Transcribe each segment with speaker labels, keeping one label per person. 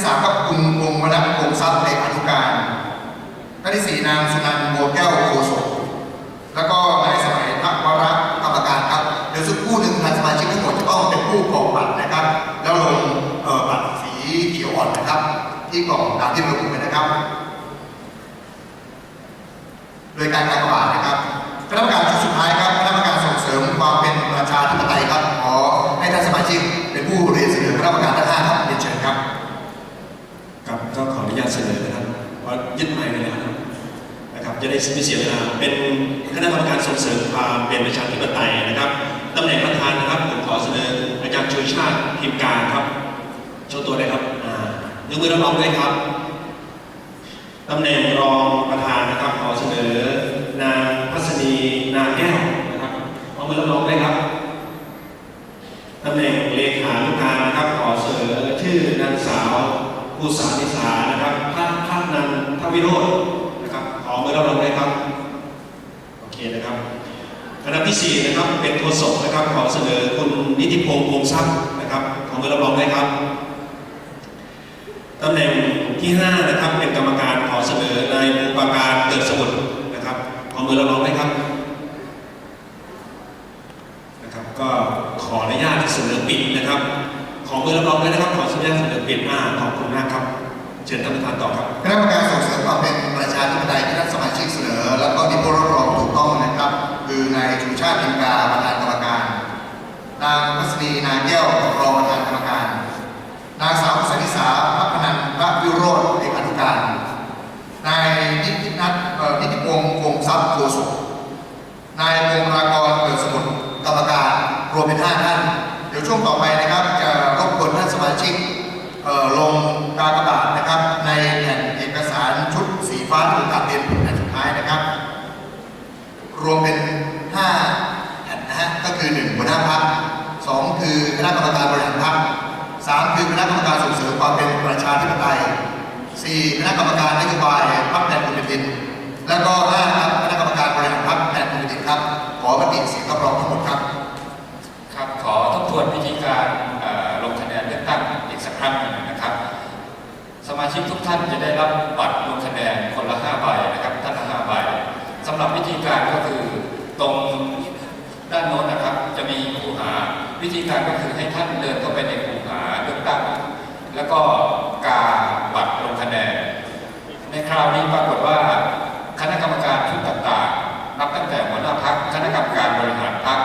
Speaker 1: ที่สามครับคุณวงวรรณวงศ์ทรัพย์เลขานุการท่านที่สี่นางสุนันท์บัวแก้วโคศกแล้วก็นายสมัยทักวรกรรมการครับเดี๋ยวสักคู่หนึ่งทางสมาชิกทั้งหมดจะต้องเป็นผู้กรอกบัตรนะครับ แล้วลงบัตรสีเขียวอ่อนนะครับ ที่กล่องตามที่ระบุไว้นะครับ โดยการกากบาทนะครับคณะกรรมการชุดสุดท้ายครับคณะกรรมการส่งเสริมความเป็นประชาธิปไตยครับขอให้ท่านสมาชิกเป็นผู้เรียนเสนอคณะกรรมการทั้งห้านเชิญครับ
Speaker 2: ครับก็ขออนุญาตเสนอนะครับว่ายึดไม้ไปแล้วนะครับนะครับจะ ไม่เสียเวลาเป็นคณะกรรมการส่งเสริมความเป็นประชาธิปไตยนะครับตำแหน่งประธานนะครับผมขอเสนออาจารย์ชูชาติพิมการครับโชว์ตัวเลยครับอ่ายกมือรับรองด้วยครับตำแหน่งรองประธานนะครับขอเสนอนางพัศนีนาแก้วนะครับเอามือรับรองด้วยครับตำแหน่งเลขานุการนะครับขอเสนอชื่อนางสาวภูสานิสานะครับพัฒพัฒนันทวิโรจน์ มือรับรองด้ครับ โอเคนะครับคณะที่สี่นะครับ เป็นโฆษกนะครับ ขอเสนอคุณนิติพงษ์วงทรัพย์นะครับขอมือรับรองด้ครับตำแหน่งที่ห้านะครับ เป็นกรรมการขอเสนอนายภูปการเกิดสมุทรนะครับขอมือรับรองด้ครับนะครับ ก็ขออนุญาตเสนอปิดนะครับ ขอมือรับรองด้นะครับ ขออนุญาตเสนอปิดอ่าขอบคุณมากครับ เชิญท่านประธานต่อครับ
Speaker 1: คณะกรรมการส่งเสริมความเป็นประชาธิปไตยที่ท่านสมาชิกเสนอ แล้วก็มีผู้รับรองถูกต้องนะครับ คือนายชูชาติพิมกาประธานกรรมการ นางพัศนีนาแก้วรองประธานกรรมการ นางสาวสนิสาพัฒนันท์พระวิโรธเลขานุการ นายนิตินัทนิติพงศ์คงทรัพย์โฆษกนายพงรากรเกิดสมุทรกรรมการรวมเป็นห้าท่าน เดี๋ยวช่วงต่อไปนะครับจะรบกวนท่านสมาชิกลงการบ ในแผ่นเอกสารชุดสีฟ้าที่ผมกลับเรียนแผ่นสุดท้ายนะครับ รวมเป็น 5 แผ่นนะฮะ ก็คือ 1 หัวหน้าพักสอง คณะกรรมการบริหารพักสามคือคณะกรรมการส่งเสริมความเป็นประชาธิปไตยสี่คณะกรรมการนโยบายพรรคแทนคุณเป็นดิน แล้วก็ห้าครับคณะกรรมการบริหารพักแทนคุณเป็นดินครับ ขอมติเสียงรับรองทั้งหมดครับ
Speaker 3: ครับ ขอทบทวนวิธีการลงคะแนนเลือกตั้งอีกสักครั้งหนึ่งนะครับ สมาชิกทุกท่านจะได้รับบัตรลงคะแนนคนละ5ใบนะครับท่านละ5ใบสำหรับวิธีการก็คือตรงด้านโน้นนะครับ จะมีคูหา วิธีการก็คือให้ท่านเดินเข้าไปในคูหาเลือกตั้งแล้วก็กาบัตรลงคะแนน ในคราวนี้ปรากฏว่าคณะกรรมการชุดต่างๆ นับตั้งแต่หัวหน้าพักคณะกรรมการบริหารพัก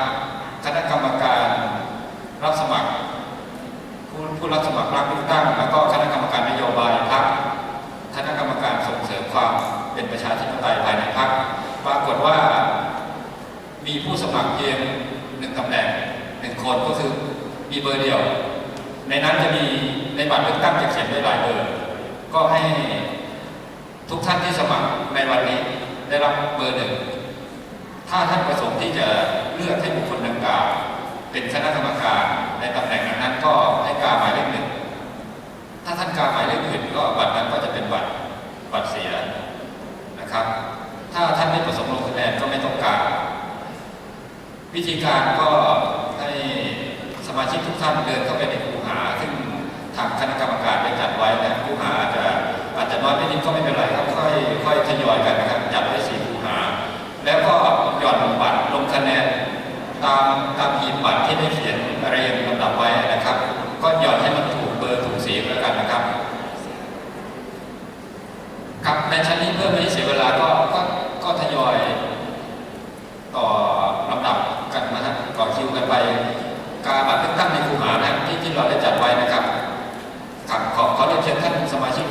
Speaker 3: คณะกรรมการรับสมัคร ผู้ผู้รับสมัครรับเลือกตั้ง แล้วก็คณะกรรมการนโยบายพักคณะกรรมการส่งเสริมความเป็นประชาธิปไตยภายในพักปรากฏว่ามีผู้สมัครเพียงหนึ่งตำแหน่งหนึ่ง คนก็คือมีเบอร์เดียว ในนั้นจะมีในบัตรเลือกตั้งจะเขียนไว้หลายเบอร์ ก็ให้ทุกท่านที่สมัครในวันนี้ได้รับเบอร์หนึ่ง ถ้าท่านประสงค์ที่จะเลือกให้บุคคลดังกล่าวเป็นคณะกรรมการในตำแหน่งนั้นก็ให้กาหมายเลขหนึ่ง ถ้าท่านกาหมายเลขอื่นก็บัตรนั้นก็จะเป็นบัตรบัตรเสียนะครับ ถ้าท่านไม่ประสงค์ลงคะแนนก็ไม่ต้องการ วิธีการก็ มาชิกทุกท่านเดินเข้าไปในคูหา ซึ่งทางคณะกรรมการได้จัดไว้นะคูหาอาจจะอาจจะน้อยไม่นิดก็ไม่เป็นไรครับค่อยค่อยทยอยกันนะครับจัดไว้สี่คูหา แล้วก็หย่อนบัตรลงคะแนนตามตามหีบบัตรที่ได้เขียนเรียงลำดับไว้นะครับ ก็หย่อนให้มันถูกเบอร์ถูกสีแล้วกันนะครับครับในชั้นนี้เพื่อไม่ให้เสียเวลาก็ก็ก็ทยอยต่อลำดับกันนะฮะต่อคิวกันไป การบัตรเลือกตั้งในคูหานะที่ที่เราได้จัดไว้นะครับครับขอขอเรียนเชิญท่านสมาชิก